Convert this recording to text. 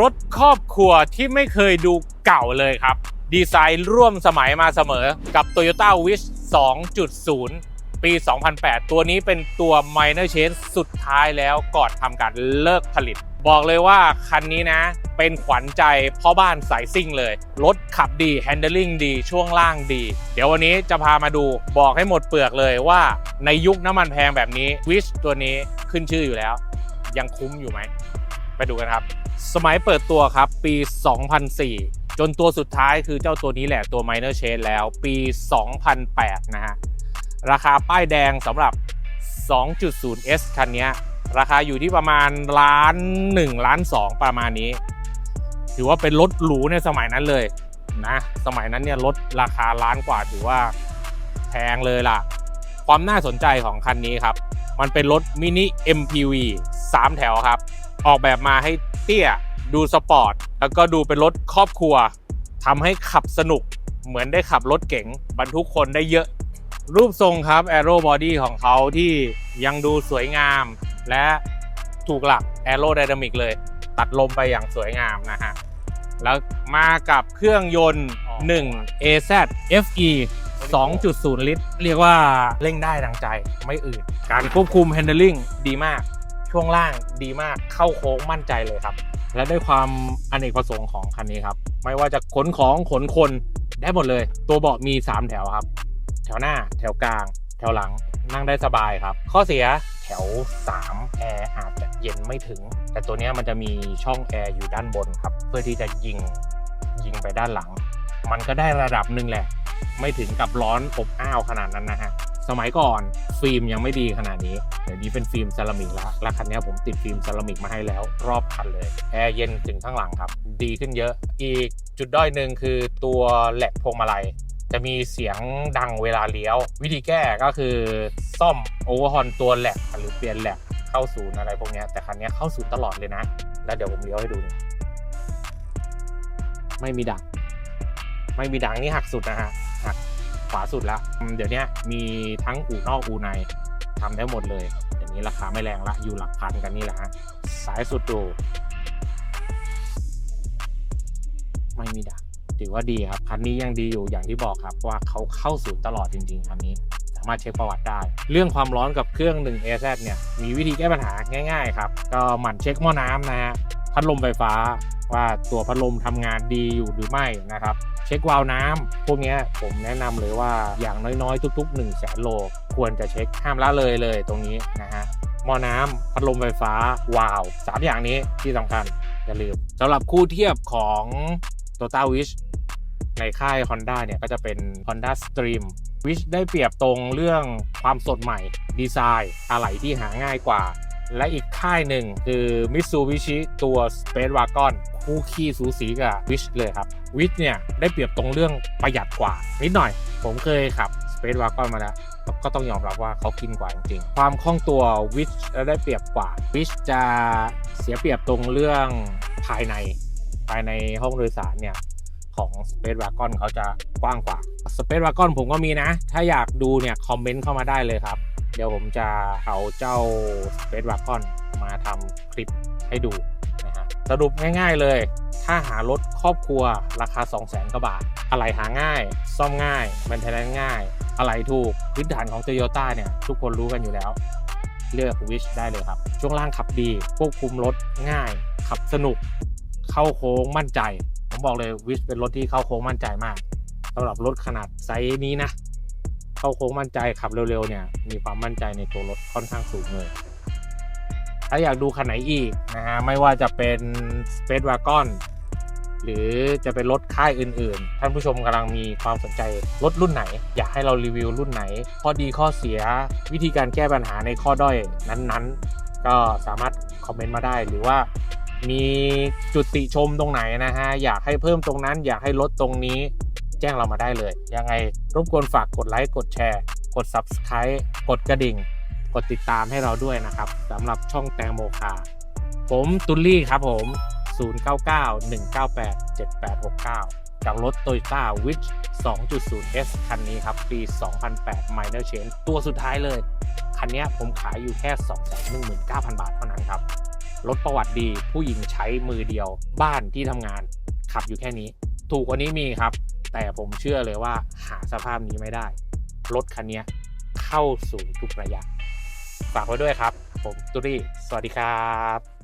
รถครอบครัวที่ไม่เคยดูเก่าเลยครับ ดีไซน์ร่วมสมัยมาเสมอกับ Toyota Wish 2.0 ปี 2008 ตัวนี้เป็นตัว minor change สุดท้ายแล้วก่อนทำการเลิกผลิต บอกเลยว่าคันนี้นะ เป็นขวัญใจพ่อบ้านสายซิ่งเลย รถขับดี handling ดี ช่วงล่างดี เดี๋ยววันนี้จะพามาดูบอกให้หมดเปลือกเลยว่าในยุคน้ำมันแพงแบบนี้ Wish ตัวนี้ขึ้นชื่ออยู่แล้ว ยังคุ้มอยู่ไหมไปดูกันครับ สมัยเปิดตัวครับปี 2004 จนตัวสุดท้ายคือเจ้าตัวนี้แหละตัว Minor Change แล้วปี 2008 นะฮะ ราคาป้ายแดงสำหรับ 2.0S คันนี้ราคาอยู่ที่ประมาณล้าน1ล้าน2 ประมาณนี้ ถือว่าเป็นรถหรูในสมัยนั้นเลยนะสมัยนั้นเนี่ยรถราคาล้านกว่าถือว่าแพงเลยล่ะ ความน่าสนใจของคันนี้ครับ มันเป็นรถมินิ MPV 3 แถวครับ ออกแบบมาให้ เตี้ย ดูสปอร์ต แล้วก็ดูเป็นรถครอบครัวทำให้ขับสนุกเหมือนได้ขับรถเก๋งบรรทุกคนได้เยอะ รูปทรงครับ Aero Body ของเขาที่ยังดูสวยงาม และถูกหลัก Aero Dynamic เลย ตัดลมไปอย่างสวยงามนะฮะ แล้วมากับเครื่องยนต์ 1 AZ FE 2.0 ลิตร เรียกว่าเร่งได้ดังใจไม่อืดการควบคุม handling ดีมาก ช่วงล่างดีมากเข้าโค้งมั่นใจเลยครับ และด้วยความอเนกประสงค์ของคันนี้ครับ ไม่ว่าจะขนของขนคนได้หมดเลย ตัวเบาะมี 3 แถวครับ แถวหน้า แถวกลาง แถวหลังนั่งได้สบายครับ ข้อเสียแถว 3 แอร์อาจจะเย็นไม่ถึง แต่ตัวนี้มันจะมีช่องแอร์อยู่ด้านบนครับ เพื่อที่จะยิงยิงไปด้านหลัง มันก็ได้ระดับหนึ่งแหละ ไม่ถึงกับร้อนอบอ้าวขนาดนั้นนะฮะ สมัยก่อนฟิล์มยังไม่ดีขนาดนี้ เดี๋ยวนี้เป็นฟิล์มเซรามิกแล้วและคันนี้ผมติดฟิล์มเซรามิกมาให้แล้ว รอบคันเลย แอร์เย็นถึงข้างหลังครับ ดีขึ้นเยอะ อีกจุดด้อยหนึ่งคือตัวแหลกพวงมาลัย จะมีเสียงดังเวลาเลี้ยว วิธีแก้ก็คือซ่อมโอเวอร์ฮอนตัวแหลกหรือเปลี่ยนแหลกเข้าศูนย์อะไรพวกเนี้ยแต่คันนี้เข้าศูนย์ตลอดเลยนะ แล้วเดี๋ยวผมเลี้ยวให้ดูนี่ไม่มีดัง ไม่มีดังนี่หักสุดนะฮะหัก ขวาสุดแล้วเดี๋ยวนี้มีทั้งอู่นอกอู่ในทำได้หมดเลยเดี๋ยวนี้ราคาไม่แรงละอยู่หลักพันกันนี่แหละฮะสายสุดดูไม่มีดังถือว่าดีครับคันนี้ยังดีอยู่อย่างที่บอกครับว่าเขาเข้าศูนย์ตลอดจริง ๆคันนี้ สามารถเช็คประวัติได้ เรื่องความร้อนกับเครื่อง 1 AZ เนี่ยมีวิธีแก้ปัญหาง่าย ๆ ครับ ก็หมั่นเช็คหม้อน้ำนะฮะ พัดลมไฟฟ้า ว่าตัวพัดลมทำงานดีอยู่หรือไม่นะครับ เช็ควาล์วน้ำพวกนี้ผมแนะนำเลยว่าอย่างน้อยๆ ทุก ๆ1 0 0 0 0แสนโลควรจะเช็คห้ามละเลยเลยตรงนี้นะฮะหม้อน้ำพัดลมไฟฟ้าวาล์วสามอย่างนี้ที่สำคัญอย่าลืมสำหรับคู่เทียบของ t o t a Wish ในค่าย Honda เนี่ยก็จะเป็น Honda Stream Wish ได้เปรียบตรงเรื่องความสดใหม่ ดีไซน์อะไหล่ที่หาง่ายกว่า และอีก ค่ายหนึ่งคือ Mitsubishi ตัว Space Wagon คู่ขี้สูสีกับ Wish เลยครับ Wish เนี่ยได้เปรียบตรงเรื่องประหยัดกว่า นิดหน่อย ผมเคยขับ Space Wagon มาแล้วก็ต้องยอมรับว่าเขากินกว่าจริงๆ ความคล่องตัว Wish ได้เปรียบกว่า Wish จะเสียเปรียบตรงเรื่องภายในภายในห้องโดยสารเนี่ยของ Space Wagon เขาจะกว้างกว่า Space Wagon ผมก็มีนะ ถ้าอยากดูเนี่ยคอมเมนต์เข้ามาได้เลยครับ เดี๋ยวผมจะเอาเจ้า Space Wagon มาทำคลิปให้ดูนะฮะสรุปง่ายๆเลย ถ้าหารถครอบครัวราคา 2 0 0 0 0 0กว่าบาท อะไรหาง่าย ซ่อมง่ายแมนเทนแนนง่าย อะไรถูกพื้นฐานของ Toyota เนี่ย ทุกคนรู้กันอยู่แล้ว เลือก Wish ได้เลยครับ ช่วงล่างขับดี ควบคุมรถง่าย ขับสนุก เข้าโค้งมั่นใจ ผมบอกเลยวิชเป็นรถที่เข้าโค้งมั่นใจมากสำหรับรถขนาดไซส์นี้นะเข้าโค้งมั่นใจขับเร็วๆเนี่ยมีความมั่นใจในตัวรถค่อนข้างสูงเลยาอยากดูคันไหนอีกนะฮะไม่ว่าจะเป็น Space Wagon หรือจะเป็นรถค่ายอื่นๆ ท่านผู้ชมกำลังมีความสนใจรถรุ่นไหน อยากให้เรารีวิวรุ่นไหน ข้อดีข้อเสียวิธีการแก้ปัญหาในข้อด้อยนั้นๆ ก็สามารถคอมเมนต์มาได้หรือว่ามีจุดติชมตรงไหนนะฮะ อยากให้เพิ่มตรงนั้น อยากให้ลดตรงนี้แจ้งเรามาได้เลย ยังไงรบกวนฝากกดไลค์ กดแชร์ กด Subscribe กดกระดิ่ง ดติดตามให้เราด้วยนะครับสำหรับช่องแตงโมคาผมตุลลี่ครับผม 0991987869 จากรถ Toyota w i t 2.0S คันนี้ครับปี 2008 Minor Change ตัวสุดท้ายเลย คันนี้ผมขายอยู่แค่ 219,000 บาทเท่านั้นครับ รถประวัติดีผู้หญิงใช้มือเดียวบ้านที่ทำงาน ขับอยู่แค่นี้ ถูกกว่านี้มีครับ แต่ผมเชื่อเลยว่าหาสภาพนี้ไม่ได้ รถคันนี้เข้าสู่ทุกระยะ ฝากไว้ด้วยครับ ผมตุรี่สวัสดีครับ